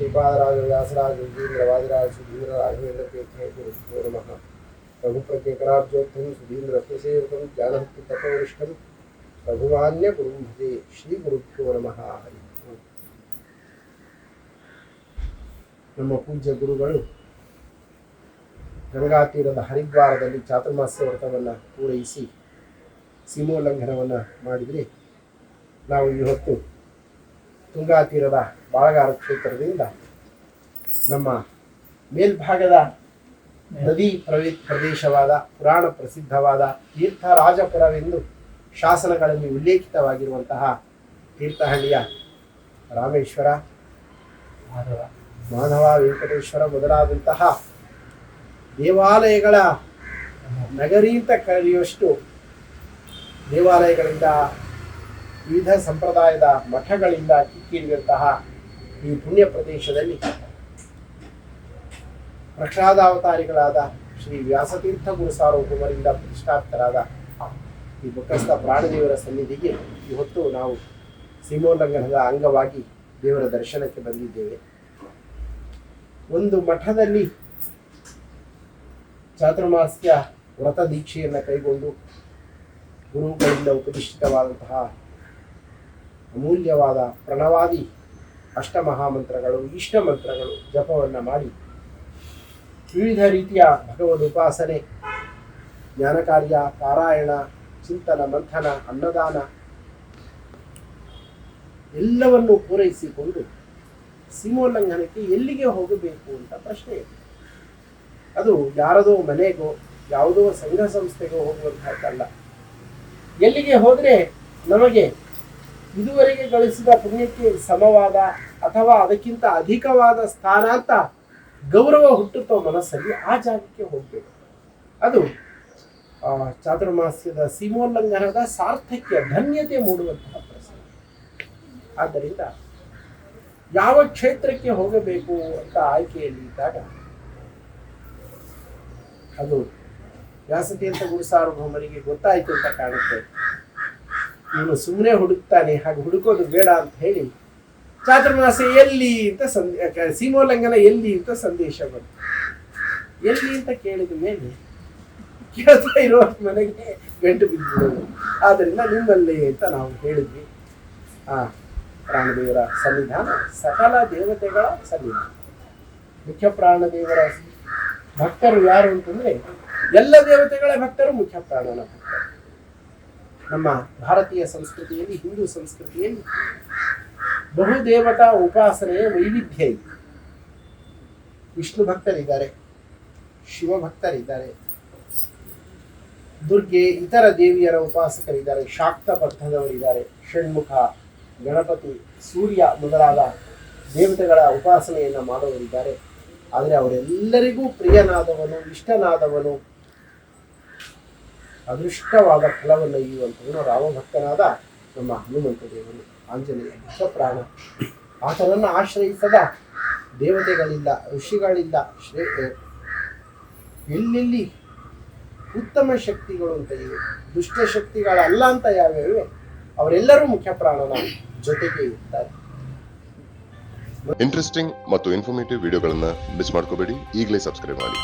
ಶ್ರೀಪಾದರಾಜ ವ್ಯಾಸರಾಜ ವಿಜೇಂದ್ರ ವಾದಿರಾಜ ಸುಧೀಂದ್ರ, ರಾಘವೇಂದ್ರ ತೀರ್ಥ ಗುರುಭ್ಯೋ ನಮಃ ರಘುಪ್ರತ್ಯೇಕರಾಬ್ಜೋತ್ತಮ ಸುಧೀಂದ್ರ ರತ್ನಸೇವಕಂ ಜ್ಞಾನಹತ್ತಿ ತಪೋನಿಷ್ಠಂ ರಘುಮಾನ್ಯ ಗುರುಂ ಭಜೆ ಶ್ರೀ ಗುರುಭ್ಯೋ ನಮಃ ಹರಿ. ನಮ್ಮ ಪೂಜ್ಯ ಗುರುಗಳು ಗಂಗಾ ತೀರದ ಹರಿದ್ವಾರದಲ್ಲಿ ಚಾತುರ್ಮಾಸ್ಯ ವ್ರತವನ್ನು ಪೂರೈಸಿ ಸೀಮೋಲ್ಲಂಘನವನ್ನು ಮಾಡಿದರೆ ನಾವು ಇವತ್ತು ತುಂಗಾ ತೀರದ ಬಾಳಗಾರ ಕ್ಷೇತ್ರದಿಂದ ನಮ್ಮ ಮೇಲ್ಭಾಗದ ನದಿ ಪ್ರವಿ ಪ್ರದೇಶವಾದ ಪುರಾಣ ಪ್ರಸಿದ್ಧವಾದ ತೀರ್ಥರಾಜಪುರವೆಂದು ಶಾಸನಗಳಲ್ಲಿ ಉಲ್ಲೇಖಿತವಾಗಿರುವಂತಹ ತೀರ್ಥಹಳ್ಳಿಯ ರಾಮೇಶ್ವರ ಮಾಧವ. ವೆಂಕಟೇಶ್ವರ ಮೊದಲಾದಂತಹ ದೇವಾಲಯಗಳ ನಗರೀತ ಅಂತ ಕರೆಯುವಷ್ಟು ದೇವಾಲಯಗಳಿಂದ ವಿವಿಧ ಸಂಪ್ರದಾಯದ ಮಠಗಳಿಂದ ಕಿಕ್ಕಿರಿದಂತಹ ಈ ಪುಣ್ಯ ಪ್ರದೇಶದಲ್ಲಿ ಪ್ರಸಾದಾವತಾರಿಗಳಾದ ಶ್ರೀ ವ್ಯಾಸತೀರ್ಥ ಗುರು ಸಾರ್ವಭೌಮರಿಂದ ಪ್ರತಿಷ್ಠಾಪಿತರಾದ ಈ ಬಕಸ್ತ ಪ್ರಾಣದೇವರ ಸನ್ನಿಧಿಗೆ ಇವತ್ತು ನಾವು ಸೀಮೋಲ್ಲಂಘನದ ಅಂಗವಾಗಿ ದೇವರ ದರ್ಶನಕ್ಕೆ ಬಂದಿದ್ದೇವೆ. ಒಂದು ಮಠದಲ್ಲಿ ಚಾತುರ್ಮಾಸ್ಯ ವ್ರತ ದೀಕ್ಷೆಯನ್ನು ಕೈಗೊಂಡು ಗುರುಗಳಿಂದ ಉಪದಿಷ್ಟಿತವಾದಂತಹ ಅಮೂಲ್ಯವಾದ ಪ್ರಣವಾದಿ ಅಷ್ಟಮಹಾಮಂತ್ರಗಳು ಇಷ್ಟ ಮಂತ್ರಗಳು ಜಪವನ್ನು ಮಾಡಿ. ವಿವಿಧ ರೀತಿಯ ಭಗವದ್ ಉಪಾಸನೆ ಜ್ಞಾನ ಕಾರ್ಯ ಪಾರಾಯಣ, ಚಿಂತನ, ಮಂಥನ, ಅನ್ನದಾನ ಎಲ್ಲವನ್ನು ಪೂರೈಸಿಕೊಂಡು ಸೀಮೋಲ್ಲಂಘನಕ್ಕೆ ಎಲ್ಲಿಗೆ ಹೋಗಬೇಕು ಅಂತ ಪ್ರಶ್ನೆ. ಇದೆ ಅದು ಯಾರದೋ ಮನೆಗೋ, ಯಾವುದೋ ಸಂಘ ಸಂಸ್ಥೆಗೋ ಹೋಗುವಂಥದ್ದಲ್ಲ ಎಲ್ಲಿಗೆ ಹೋದರೆ ನಮಗೆ ಇದುವರೆಗೆ ಗಳಿಸಿದ ಪುಣ್ಯಕ್ಕೆ ಸಮವಾದ ಅಥವಾ ಅದಕ್ಕಿಂತ ಅಧಿಕವಾದ ಸ್ಥಾನ ಅಂತ ಗೌರವ ಹುಟ್ಟುತ್ತೋ ಮನಸ್ಸಲ್ಲಿ ಆ ಜಾಗಕ್ಕೆ ಹೋಗಬೇಕು. ಅದು ಚಾತುರ್ಮಾಸ್ಯದ ಸೀಮೋಲ್ಲಂಘನದ ಸಾರ್ಥಕ್ಯ, ಧನ್ಯತೆ ಮೂಡುವಂತಹ ಪ್ರಸಂಗ. ಆದ್ದರಿಂದ ಯಾವ ಕ್ಷೇತ್ರಕ್ಕೆ ಹೋಗಬೇಕು ಅಂತ ಆಯ್ಕೆಯಲ್ಲಿ ಇದ್ದಾಗ, ಅದು ವ್ಯಾಸತೀರ್ಥ ಗುರು ಸಾರ್ವಭೌಮರಿಗೆ ಗೊತ್ತಾಯಿತು ಅಂತ ಕಾಣುತ್ತೆ. ಇವನು ಸುಮ್ಮನೆ ಹುಡುಕ್ತಾನೆ, ಹಾಗೆ ಹುಡುಕೋದು ಬೇಡ ಅಂತ ಹೇಳಿ ಚಾತುರ್ಮಾಸ ಎಲ್ಲಿ ಅಂತ ಸಂದೇ ಸೀಮೋಲ್ಲಂಘನ ಎಲ್ಲಿ ಅಂತ ಸಂದೇಶ ಬಂತು. ಎಲ್ಲಿ ಅಂತ ಕೇಳಿದ ಮೇಲೆ ಕೇಳ್ತಾ ಇರೋ ಮನೆಗೆ ಗಂಟು ಬಿದ್ದಿರೋದು ಆದ್ದರಿಂದ ನಿಮ್ಮಲ್ಲಿ ಅಂತ ನಾವು ಹೇಳಿದ್ವಿ. ಆ, ಪ್ರಾಣದೇವರ ಸನ್ನಿಧಾನ, ಸಕಲ ದೇವತೆಗಳ ಸನ್ನಿಧಾನ. ಮುಖ್ಯ ಪ್ರಾಣದೇವರ ಭಕ್ತರು ಯಾರು ಅಂತಂದ್ರೆ ಎಲ್ಲ ದೇವತೆಗಳ ಭಕ್ತರು ಮುಖ್ಯ ಪ್ರಾಣನ ನಮ್ಮ ಭಾರತೀಯ ಸಂಸ್ಕೃತಿಯಲ್ಲಿ, ಹಿಂದೂ ಸಂಸ್ಕೃತಿಯಲ್ಲಿ ಬಹುದೇವತಾ ಉಪಾಸನೆಯ ವೈವಿಧ್ಯ ಇದೆ. ವಿಷ್ಣು ಭಕ್ತರಿದ್ದಾರೆ, ಶಿವ ಭಕ್ತರಿದ್ದಾರೆ, ದುರ್ಗೆ, ಇತರ ದೇವಿಯರ ಉಪಾಸಕರಿದ್ದಾರೆ ಶಾಕ್ತ ಪಂಥದವರಿದ್ದಾರೆ ಷಣ್ಮುಖ, ಗಣಪತಿ, ಸೂರ್ಯ ಮೊದಲಾದ ದೇವತೆಗಳ ಉಪಾಸನೆಯನ್ನು ಮಾಡೋರಿದ್ದಾರೆ ಆದರೆ ಅವರೆಲ್ಲರಿಗೂ ಪ್ರಿಯನಾದವನು, ಇಷ್ಟನಾದವನು ಅದೃಷ್ಟವಾದ ಫಲವನ್ನು ಇಯುವಂಥವನು ರಾಮಭಕ್ತನಾದ ನಮ್ಮ ಹನುಮಂತ ದೇವರು ಆಂಜನೇಯ ವಿಶ್ವಪ್ರಾಣ ಆತನನ್ನು ಆಶ್ರಯಿಸದ ದೇವತೆಗಳಿಲ್ಲ, ಋಷಿಗಳಿಲ್ಲ, ಶ್ರೇ ಎಲ್ಲೆಲ್ಲಿ ಉತ್ತಮ ಶಕ್ತಿಗಳು ಅಂತ ಇವೆ, ದುಷ್ಟ ಶಕ್ತಿಗಳಲ್ಲ ಅಂತ ಯಾವ್ಯಾವೆ, ಅವರೆಲ್ಲರೂ ಮುಖ್ಯ ಪ್ರಾಣನ ಜೊತೆಗೆ ಇರ್ತಾರೆ. ಇಂಟ್ರೆಸ್ಟಿಂಗ್ ಮತ್ತು ಇನ್ಫಾರ್ಮೇಟಿವ್ ವಿಡಿಯೋಗಳನ್ನು ಮಿಸ್ ಮಾಡ್ಕೋಬೇಡಿ, ಈಗಲೇ ಸಬ್ಸ್ಕ್ರೈಬ್ ಮಾಡಿ.